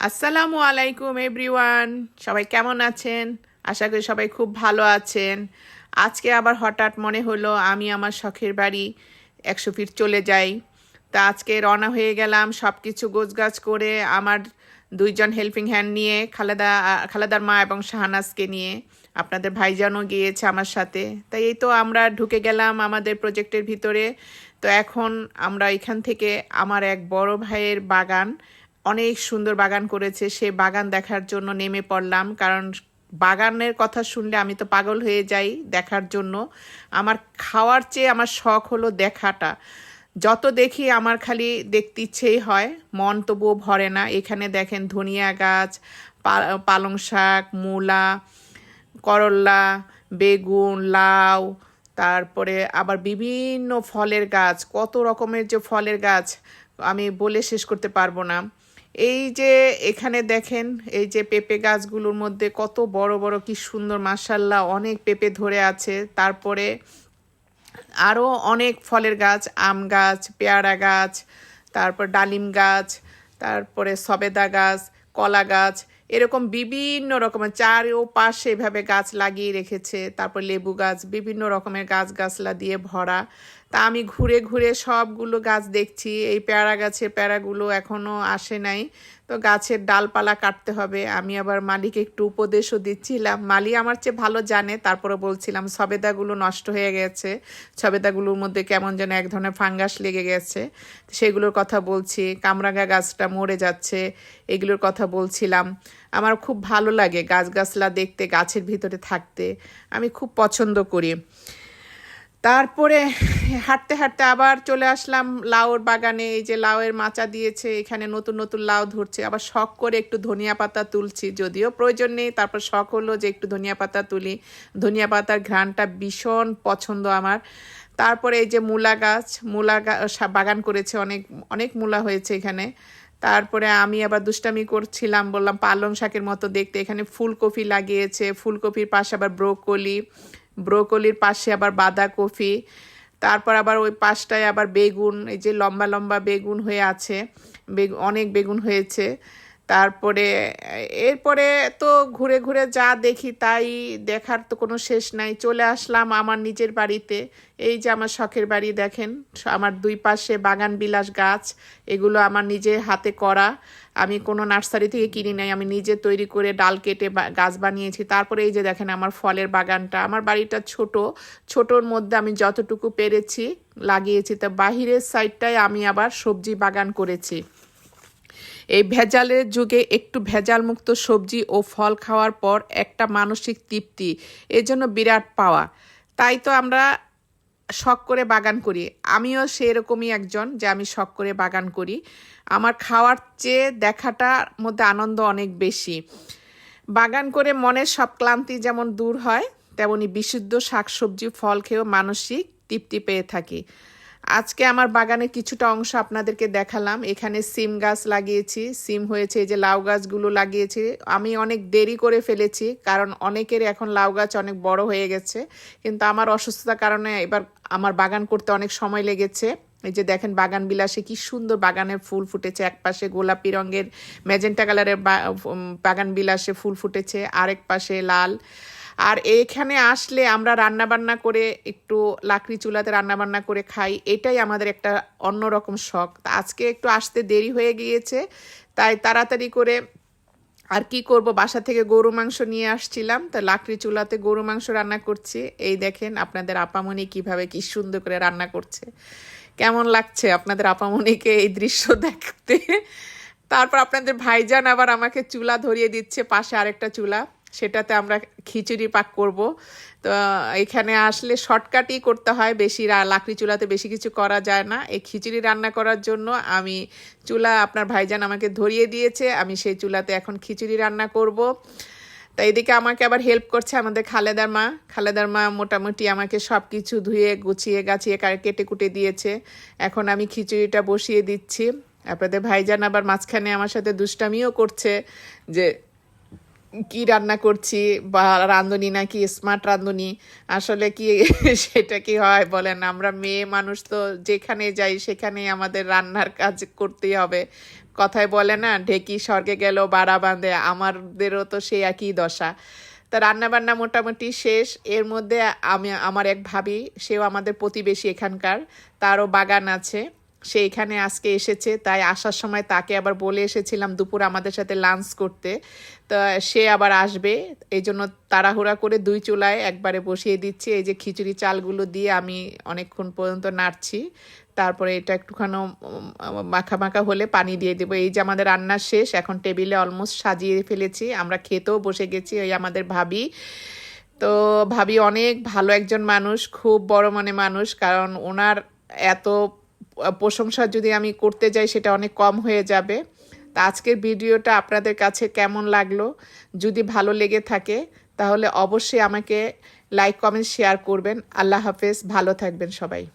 আসসালামু আলাইকুম, এভরিওয়ান। সবাই কেমন আছেন? আশা করি সবাই খুব ভালো আছেন। আজকে আবার হঠাৎ মনে হলো আমি আমার শখের বাড়ি একশো ফিট চলে যাই। তা আজকে রওনা হয়ে গেলাম সব কিছু গোছগাছ করে আমার দুইজন হেল্পিং হ্যান্ড নিয়ে, খালেদা, খালেদার মা এবং শাহানাজকে নিয়ে। আপনাদের ভাইজানও গিয়েছে আমার সাথে। তাই এই তো আমরা ঢুকে গেলাম আমাদের প্রজেক্টের ভিতরে। তো এখন আমরা এখান থেকে আমার এক বড় ভাইয়ের বাগান অনেক সুন্দর বাগান করেছে। সে বাগান দেখার জন্য নেমে পড়লাম। কারণ বাগানের কথা শুনলে আমি তো পাগল হয়ে যাই দেখার জন্য। আমার খাওয়ার চেয়ে আমার শখ হলো দেখাটা। যত দেখি আমার খালি দেখতে ইচ্ছেই হয়, মন তবুও ভরে না। এখানে দেখেন ধনিয়া গাছ পালং শাক, মূলা করল্লা বেগুন, লাউ, তারপরে আবার বিভিন্ন ফলের গাছ। কত রকমের যে ফলের গাছ আমি বলে শেষ করতে পারব না। এই যে এখানে দেখেন, এই যে পেঁপে গাছগুলোর মধ্যে কত বড় বড় কি সুন্দর মাসাল্লাহ অনেক পেঁপে ধরে আছে। তারপরে আরও অনেক ফলের গাছ, আম গাছ, পেয়ারা গাছ, তারপর ডালিম গাছ, তারপরে সবেদা গাছ, কলা গাছ, এরকম বিভিন্ন রকমের চারও পাশে এভাবে গাছ লাগিয়ে রেখেছে। তারপর লেবু গাছ, বিভিন্ন রকমের গাছ গাছলা দিয়ে ভরা। তা আমি ঘুরে ঘুরে সবগুলো গাছ দেখছি। এই পেয়ারা গাছের প্যারাগুলো এখনও আসে নাই। তো গাছের ডালপালা কাটতে হবে। আমি আবার মালিকে একটু উপদেশও দিচ্ছিলাম। মালি আমার চেয়ে ভালো জানে তারপরে বলছিলাম, সবেদাগুলো নষ্ট হয়ে গেছে। সবেদাগুলোর মধ্যে কেমন যেন এক ধরনের ফাঙ্গাস লেগে গেছে। সেগুলোর কথা বলছি। কামরাঙ্গা গাছটা মরে যাচ্ছে, এগুলোর কথা বলছিলাম। আমার খুব ভালো লাগে গাছ গাছলা দেখতে, গাছের ভিতরে থাকতে। আমি খুব পছন্দ করি। তারপরে হাঁটতে হাঁটতে আবার চলে আসলাম লাউর বাগানে। এই যে লাউয়ের মাচা দিয়েছে, এখানে নতুন নতুন লাউ ধরছে। আবার শখ করে একটু ধনিয়া পাতা তুলছি, যদিও প্রয়োজন নেই। তারপর শখ হলো যে একটু ধনিয়া পাতা তুলি। ধনিয়া পাতার ঘ্রাণটা ভীষণ পছন্দ আমার। তারপরে এই যে মূলা গাছ, মূলা গা- সা- বাগান করেছে অনেক অনেক মূলা হয়েছে এখানে। তারপরে আমি আবার দুষ্টামি করছিলাম, বললাম পালং শাকের মতো দেখতে। এখানে ফুলকপি লাগিয়েছে, ফুলকপির পাশে আবার ব্রোকলি। ব্রোকলির পাশে আবার বাঁধাকপি, তারপর আবার ওই পাশটায় আবার বেগুন, এই যে লম্বা লম্বা বেগুন হয়ে আছে, বেগ, অনেক বেগুন হয়েছে। তারপরে, এরপরে তো ঘুরে ঘুরে যা দেখি তাই দেখার তো কোনো শেষ নাই। চলে আসলাম আমার নিজের বাড়িতে। এই যে আমার শখের বাড়ি দেখেন আমার দুই পাশে বাগান, বিলাস গাছ, এগুলো আমার নিজে হাতে করা। আমি কোনো নার্সারি থেকে কিনি নাই, আমি নিজে তৈরি করে ডাল কেটে গাছ বানিয়েছি। তারপরে এই যে দেখেন আমার ফলের বাগানটা। আমার বাড়িটা ছোট, ছোটোর মধ্যে আমি যতটুকু পেরেছি, লাগিয়েছি। তা বাহিরের সাইডটায় আমি আবার সবজি বাগান করেছি। এই ভেজালের যুগে একটু ভেজাল মুক্ত সবজি ও ফল খাওয়ার পর একটা মানসিক তৃপ্তি এর জন্য বিরাট পাওয়া। তাই তো আমরা শখ করে বাগান করি। আমিও সেরকমই একজন যে আমি শখ করে বাগান করি। আমার খাওয়ার চেয়ে দেখাটার মধ্যে আনন্দ অনেক বেশি। বাগান করে মনের সব ক্লান্তি যেমন দূর হয়, তেমনি বিশুদ্ধ শাকসবজি, ফল খেয়েও মানসিক তৃপ্তি পেয়ে থাকি। আজকে আমার বাগানের কিছুটা অংশ আপনাদেরকে দেখালাম। এখানে সিম গাছ লাগিয়েছি। সিম হয়েছে এই যে লাউ গাছগুলো লাগিয়েছি। আমি অনেক দেরি করে ফেলেছি, কারণ অনেকের এখন লাউ গাছ অনেক বড় হয়ে গেছে। কিন্তু আমার অসুস্থতার কারণে এবার আমার বাগান করতে অনেক সময় লেগেছে। এই যে দেখেন বাগান বিলাসে কি সুন্দর বাগানের ফুল ফুটেছে। এক পাশে গোলাপি রঙের ম্যাজেন্টা কালারের বাগান বিলাসে ফুল ফুটেছে। আরেক পাশে লাল। আর এইখানে আসলে আমরা রান্না বান্না করে একটু লাকড়ি চুলাতে রান্না বান্না করে খাই, এটাই আমাদের একটা অন্যরকম শখ। তা আজকে একটু আসতে দেরি হয়ে গিয়েছে, তাই তাড়াতাড়ি করে আর কি করব? বাসা থেকে গরু মাংস নিয়ে আসছিলাম, তা লাকড়ি চুলাতে গরু মাংস রান্না করছি। এই দেখেন আপনাদের আপামনি কীভাবে কি সুন্দর করে রান্না করছে। কেমন লাগছে আপনাদের আপামনিকে এই দৃশ্য দেখতে? তারপর আপনাদের ভাইজান আবার আমাকে চুলা ধরিয়ে দিচ্ছে, পাশে আরেকটা চুলা। সেটাতে আমরা খিচুড়ি পাক করব। তো, এখানে আসলে শর্টকাটই করতে হয়, বেশি লাকড়ি চুলাতে বেশি কিছু করা যায় না। এই খিচুড়ি রান্না করার জন্য আমি চুলা আপনার ভাইজান আমাকে ধরিয়ে দিয়েছে, আমি সেই চুলাতে এখন খিচুড়ি রান্না করব। তা এদিকে আমাকে আবার হেল্প করছে আমাদের খালেদার মা। খালেদার মা মোটামুটি আমাকে সব কিছু ধুয়ে, গুছিয়ে, গাছিয়ে কেটে কুটে দিয়েছে। এখন আমি খিচুড়িটা বসিয়ে দিচ্ছি। আপনাদের ভাইজান আবার মাঝখানে আমার সাথে দুষ্টামিও করছে যে কি রান্না করছি বা রাঁধুনি নাকি স্মার্ট রাঁধুনি? আসলে কি সেটা কি হয় বলেন? আমরা মেয়ে মানুষ তো যেখানে যাই সেখানেই আমাদের রান্নার কাজ করতেই হবে। কথায় বলে না, ঢেকি স্বর্গে গেল, বাড়া বাঁধে, আমাদেরও তো সেই একই দশা। তা রান্না বান্না মোটামুটি শেষ। এর মধ্যে আমি, আমার এক ভাবি, সেও আমাদের প্রতিবেশী এখানকার, তারও বাগান আছে। সে এখানে আজকে এসেছে, তাই আসার সময় তাকে আবার বলে এসেছিলাম দুপুর আমাদের সাথে লাঞ্চ করতে। তা সে আবার আসবে, এই জন্য তাড়াহুড়া করে দুই চুলায় একবারে বসিয়ে দিচ্ছি। এই যে খিচুড়ি চালগুলো দিয়ে আমি অনেকক্ষণ পর্যন্ত নাড়ছি। তারপরে এটা একটুখানি মাখা মাখা হলে পানি দিয়ে দেবো। এই যে আমাদের রান্না শেষ, এখন টেবিলে অলমোস্ট সাজিয়ে ফেলেছি। আমরা খেতেও বসে গেছি, ওই আমাদের ভাবি। তো ভাবি অনেক ভালো একজন মানুষ, খুব বড় মনে মানুষ, কারণ ওনার এত প্রশংসা যদি আমি করতে যাই, সেটা অনেক কম হয়ে যাবে। তা আজকের ভিডিওটা আপনাদের কাছে কেমন লাগল? যদি ভালো লেগে থাকে, তাহলে অবশ্যই আমাকে লাইক কমেন্ট শেয়ার করবেন। আল্লাহ হাফেজ, ভালো থাকবেন সবাই।